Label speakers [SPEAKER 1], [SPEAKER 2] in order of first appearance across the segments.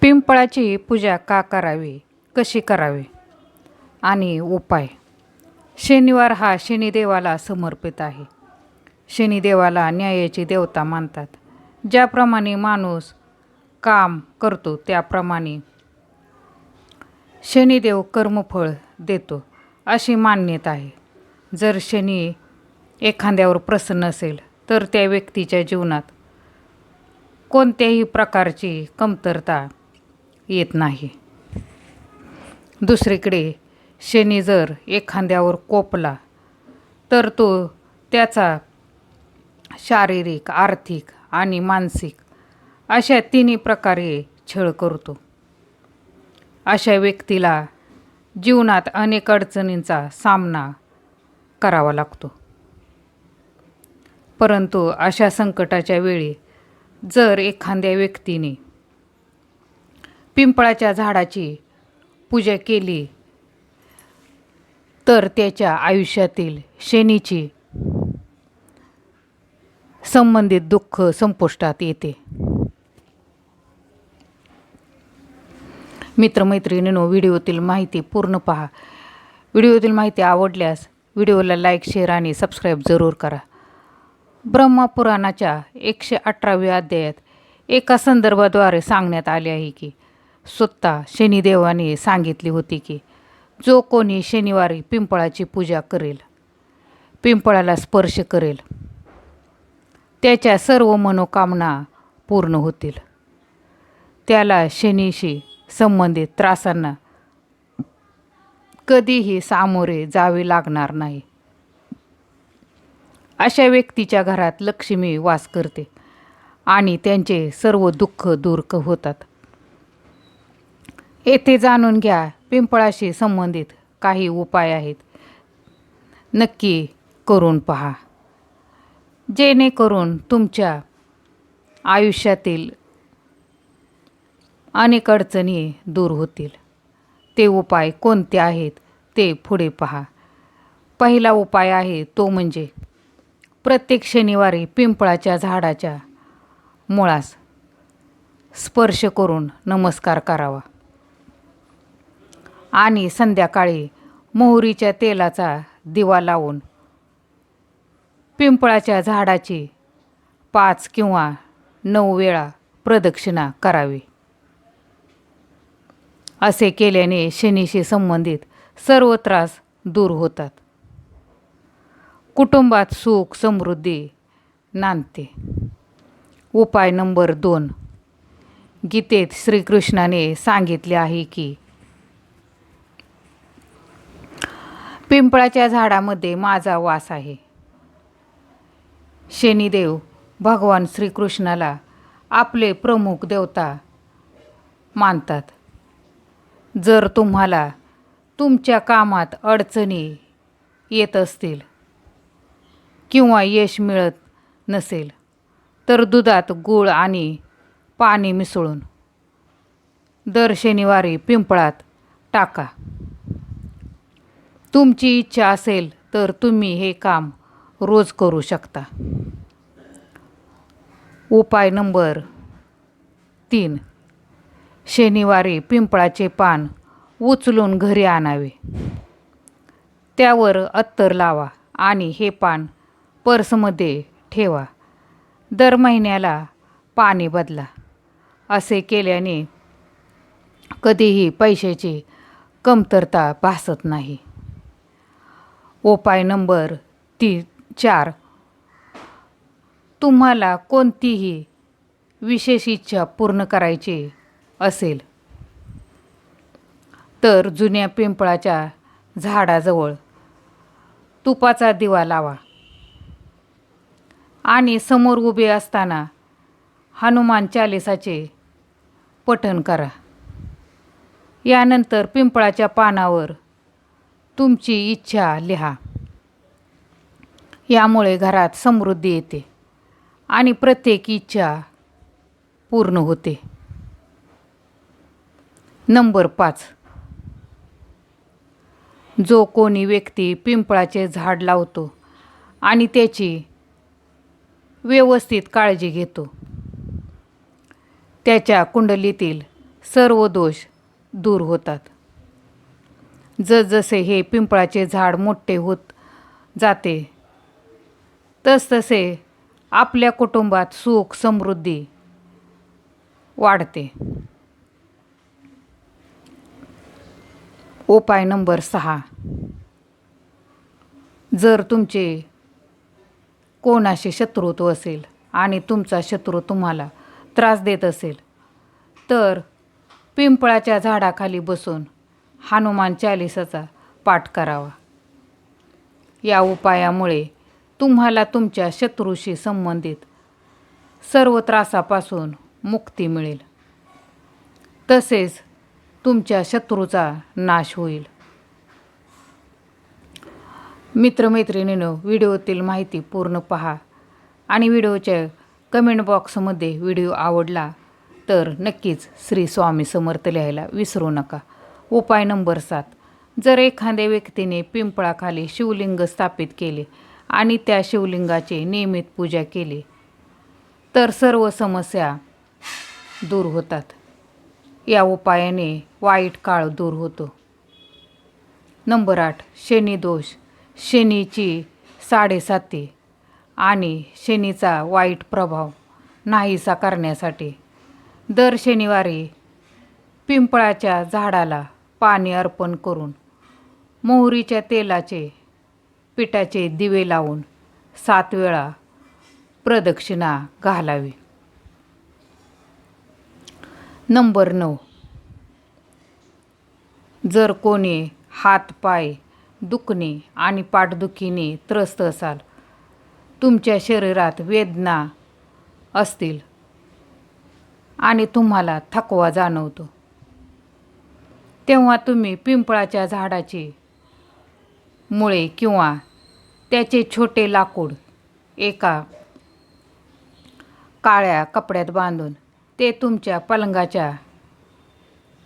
[SPEAKER 1] पिंपळाची पूजा का करावी? कशी करावी? आणि उपाय? शनिवार हा शनिदेवाला समर्पित आहे. शनिदेवाला न्यायाची देवता मानतात. ज्याप्रमाणे माणूस काम करतो त्याप्रमाणे शनिदेव कर्मफळ देतो अशी मान्यता आहे. जर शनी एखाद्यावर प्रसन्न असेल तर त्या व्यक्तीच्या जीवनात कोणत्याही प्रकारची कमतरता येत नाही. दुसरीकडे शनी जर एखाद्यावर कोपला तर तो त्याचा शारीरिक आर्थिक आणि मानसिक अशा तिन्ही प्रकारे छळ करतो. अशा व्यक्तीला जीवनात अनेक अडचणींचा सामना करावा लागतो. परंतु अशा संकटाच्या वेळी जर एखाद्या व्यक्तीने पिंपळाच्या झाडाची पूजा केली तर त्याच्या आयुष्यातील शनीची संबंधित दुःख संपुष्टात येते. मित्रमैत्रिणींनो व्हिडिओतील माहिती पूर्ण पहा. व्हिडिओतील माहिती आवडल्यास व्हिडिओला लाईक शेअर आणि सबस्क्राईब जरूर करा. ब्रह्मपुराणाच्या एकशे अठराव्या अध्यायात एका संदर्भाद्वारे सांगण्यात आले आहे की स्वतः शनिदेवाने सांगितली होती की जो कोणी शनिवारी पिंपळाची पूजा करेल पिंपळाला स्पर्श करेल त्याच्या सर्व मनोकामना पूर्ण होतील. त्याला शनीशी संबंधित त्रासांना कधीही सामोरे जावे लागणार नाही. अशा व्यक्तीच्या घरात लक्ष्मी वास करते आणि त्यांचे सर्व दुःख दूर क होतात. येथे जाणून घ्या पिंपळाशी संबंधित काही उपाय आहेत. नक्की करून पहा. जेणेकरून तुमच्या आयुष्यातील अनेक अडचणी दूर होतील. ते उपाय कोणते आहेत ते पुढे पहा. पहिला उपाय आहे तो म्हणजे प्रत्येक शनिवारी पिंपळाच्या झाडाच्या मुळास स्पर्श करून नमस्कार करावा. आणि संध्याकाळी मोहरीच्या तेलाचा दिवा लावून पिंपळाच्या झाडाची पाच किंवा नऊ वेळा प्रदक्षिणा करावी. असे केल्याने शनीशी संबंधित सर्व त्रास दूर होतात. कुटुंबात सुख समृद्धी नांदते. उपाय नंबर दोन. गीतेत श्रीकृष्णाने सांगितले आहे की पिंपळाच्या झाडामध्ये माझा वास आहे. शनिदेव भगवान श्रीकृष्णाला आपले प्रमुख देवता मानतात. जर तुम्हाला तुमच्या कामात अडचणी येत असतील किंवा यश मिळत नसेल तर दुधात गूळ आणि पाणी मिसळून दर शनिवारी पिंपळात टाका. तुमची इच्छा असेल तर तुम्ही हे काम रोज करू शकता. उपाय नंबर तीन. शनिवारी पिंपळाचे पान उचलून घरी आणावे. त्यावर अत्तर लावा आणि हे पान पर्समध्ये ठेवा. दर महिन्याला पाणी बदला. असे केल्याने कधीही पैशाची कमतरता भासत नाही. उपाय नंबर ती चार. तुम्हाला कोणतीही विशेष इच्छा पूर्ण करायची असेल तर जुन्या पिंपळाच्या झाडाजवळ तुपाचा दिवा लावा. आणि समोर उभे असताना हनुमान चालिसाचे पठण करा. यानंतर पिंपळाच्या पानावर तुमची इच्छा लिहा. यामुळे घरात समृद्धी येते आणि प्रत्येक इच्छा पूर्ण होते. नंबर पाच. जो कोणी व्यक्ती पिंपळाचे झाड लावतो आणि त्याची व्यवस्थित काळजी घेतो. त्याच्या कुंडलीतील सर्व दोष दूर होतात. जसजसे हे पिंपळाचे झाड मोठे होत जाते तसतसे आपल्या कुटुंबात सुख समृद्धी वाढते. उपाय नंबर सहा. जर तुमचे कोणाशी शत्रुत्व असेल आणि तुमचा शत्रू तुम्हाला त्रास देत असेल तर पिंपळाच्या झाडाखाली बसून हनुमान चालिसाचा पाठ करावा. या उपायामुळे तुम्हाला तुमच्या शत्रूशी संबंधित सर्व त्रासापासून मुक्ती मिळेल. तसेच तुमच्या शत्रूचा नाश होईल. मित्रमैत्रिणीनं व्हिडिओतील माहिती पूर्ण पहा. आणि व्हिडिओच्या कमेंट बॉक्समध्ये व्हिडिओ आवडला तर नक्कीच श्री स्वामी समर्थ लिहायला विसरू नका. उपाय नंबर सात. जर एखाद्या व्यक्तीने पिंपळाखाली शिवलिंग स्थापित केले आणि त्या शिवलिंगाची नियमित पूजा केली तर सर्व समस्या दूर होतात. या उपायाने वाईट काळ दूर होतो. नंबर आठ. शनिदोष शनीची साडेसाती आणि शनीचा वाईट प्रभाव नाहीसा करण्यासाठी दर शनिवारी पिंपळाच्या झाडाला पाणी अर्पण करून मोहरीच्या तेलाचे पिठाचे दिवे लावून सात वेळा प्रदक्षिणा घालावी. नंबर नऊ. जर कोणी हातपाय दुखणे आणि पाठदुखीने त्रस्त असाल. तुमच्या शरीरात वेदना असतील आणि तुम्हाला थकवा जाणवतो. तेव्हा तुम्ही पिंपळाच्या झाडाचे मुळे किंवा त्याचे छोटे लाकूड एका काळ्या कपड्यात बांधून ते तुमच्या पलंगाच्या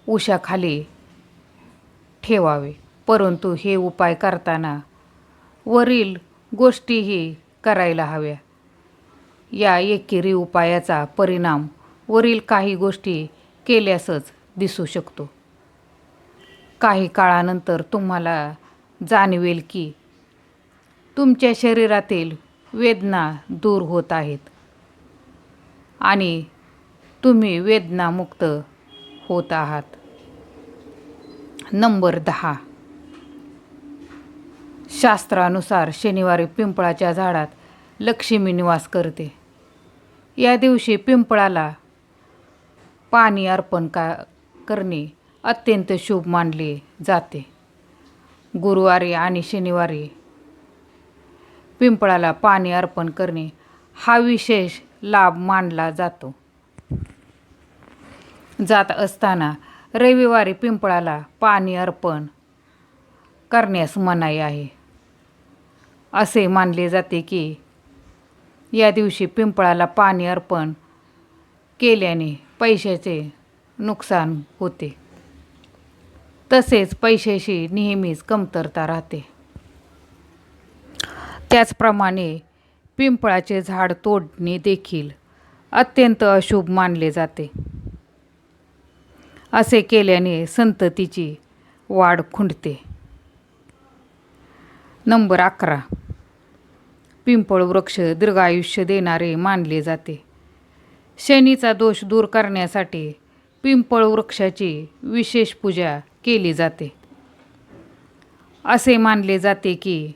[SPEAKER 1] उशाखाली ठेवावे. परंतु हे उपाय करताना वरील गोष्टीही करायला हव्या. या एकेरी उपायाचा परिणाम वरील काही गोष्टी केल्यासच दिसू शकतो. काही काळानंतर तुम्हाला जाणवेल की तुमच्या शरीरातील वेदना दूर होत आहेत आणि तुम्ही वेदनामुक्त होत आहात. नंबर दहा. शास्त्रानुसार शनिवारी पिंपळाच्या झाडात लक्ष्मी निवास करते. या दिवशी पिंपळाला पाणी अर्पण का करणे अत्यंत शुभ मानले जाते. गुरुवारी आणि शनिवारी पिंपळाला पाणी अर्पण करणे हा विशेष लाभ मानला जातो. जात असताना रविवारी पिंपळाला पाणी अर्पण करण्यास मनाई आहे. असे मानले जाते की या दिवशी पिंपळाला पाणी अर्पण केल्याने पैशाचे नुकसान होते. तसेच पैशाशी नेहमीच कमतरता राहते. त्याचप्रमाणे पिंपळाचे झाड तोडणे देखील अत्यंत अशुभ मानले जाते. असे केल्याने संततीची वाढ खुंटते. नंबर अकरा. पिंपळ वृक्ष दीर्घायुष्य देणारे मानले जाते. शनीचा दोष दूर करण्यासाठी पिंपळ वृक्षाची विशेष पूजा केली जाते. असे मानले जाते की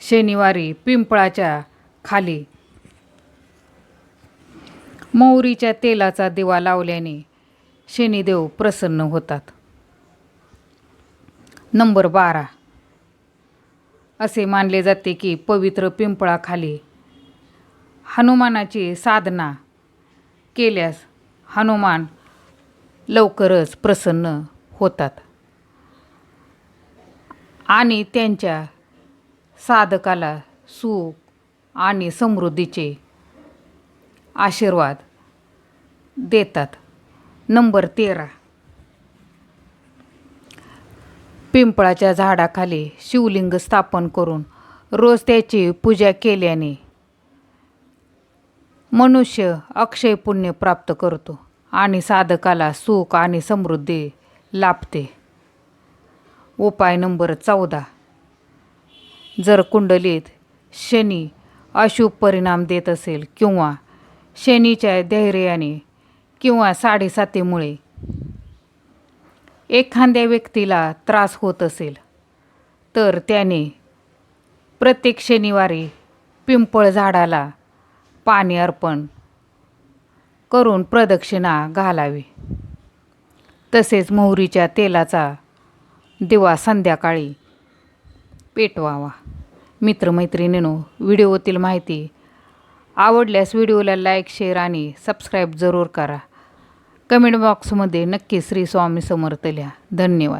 [SPEAKER 1] शनिवारी पिंपळाच्या खाली मोहरीच्या तेलाचा दिवा लावल्याने शनिदेव प्रसन्न होतात. नंबर बारा. असे मानले जाते की पवित्र पिंपळाखाली हनुमानाची साधना केल्यास हनुमान लवकरच प्रसन्न होतात. आणि त्यांच्या साधकाला सुख आणि समृद्धीचे आशीर्वाद देतात. नंबर तेरा. पिंपळाच्या झाडाखाली शिवलिंग स्थापन करून रोज त्याची पूजा केल्याने मनुष्य अक्षय पुण्य प्राप्त करतो आणि साधकाला सुख आणि समृद्धी लाभते. उपाय नंबर चौदा. जर कुंडलीत शनी अशुभ परिणाम देत असेल किंवा शनीच्या धैर्याने किंवा साडेसातीमुळे एखाद्या व्यक्तीला त्रास होत असेल तर त्याने प्रत्येक शनिवारी पिंपळ झाडाला पाणी अर्पण करून प्रदक्षिणा घालावी. तसेच मोहरीच्या तेलाचा दिवा संध्याकाळी पेटवावा. मित्रमैत्रिणींनो व्हिडिओतील माहिती आवडल्यास व्हिडिओला लाईक शेअर आणि सबस्क्राईब जरूर करा. कमेंट बॉक्समध्ये नक्की श्री स्वामी समर्थ लिहा. धन्यवाद.